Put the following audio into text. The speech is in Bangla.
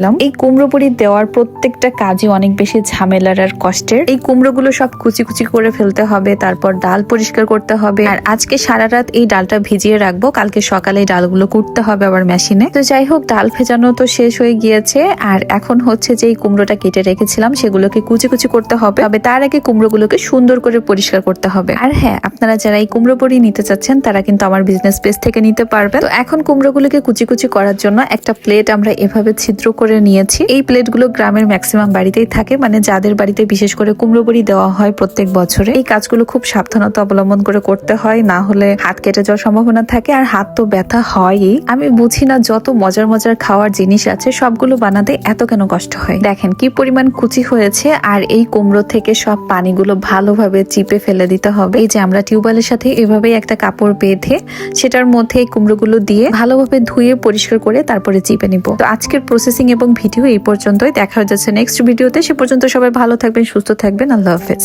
দিলাম এই কুমড়ো বড়ি দেওয়ার প্রত্যেকটা কাজই অনেক বেশি ঝামেলার আর কষ্টের। এই কুমড়োগুলো সব কুচি কুচি করে ফেলতে হবে, তারপর ডাল পরিষ্কার করতে হবে। আর আজকে সারা রাত এই ডালটা ভিজিয়ে রাখব, কালকে সকালে ডালগুলো কুটতে হবে আবার মেশিনে। তো যাই হোক, ডাল ভেজানো তো শেষ হয়ে গিয়েছে। আর এখন হচ্ছে যে এই কুমড়োটা কেটে রেখেছিলাম, সেগুলোকে কুচি কুচি করতে হবে। তবে তার আগে কুমড়োগুলোকে সুন্দর করে পরিষ্কার করতে হবে। আর হ্যাঁ আপনারা যারা এই কুমড়ো বড়ি নিতে চাচ্ছেন, তারা কিন্তু আমার বিজনেস পেজ থেকে নিতে পারবেন। তো এখন কুমড়োগুলোকে কুচি কুচি করার জন্য একটা প্লেট আমরা এভাবে ছিদ্র করে নিয়েছি। এই প্লেটগুলো গ্রামের ম্যাক্সিমাম বাড়িতেই থাকে মানে যাদের বাড়িতে বিশেষ করে কুমড়ো বড়ি দেওয়া হয় প্রত্যেক বছরে, এই কাজগুলো খুব সাবধানতা অবলম্বন করে করতে হয়, না হলে হাত কেটে যাওয়ার সম্ভাবনা থাকে আর হাত তো ব্যথা হয়ই। আমি বুঝি না যত মজার মজার খাওয়ার জিনিস আছে, সবগুলো বানাতে এত কেন কষ্ট হয়? দেখেন কি পরিমাণ কুচি হয়েছে আর এই কুমড়ো থেকে সব পানিগুলো ভালোভাবে চিপে ফেলে দিতে হবে। এই যে আমরা টিউবওয়েলের সাথে এভাবেই একটা কাপড় বেঁধে সেটার মধ্যে এই কুমড়োগুলো দিয়ে ভালোভাবে ধুয়ে পরিষ্কার করে তারপরে চিপে নিব। তো আজকের প্রসেসিং এবং ভিডিও এই পর্যন্তই। দেখা হয়ে যাচ্ছে নেক্সট ভিডিওতে। সে পর্যন্ত সবাই ভালো থাকবেন, সুস্থ থাকবেন। আল্লাহ হাফেজ।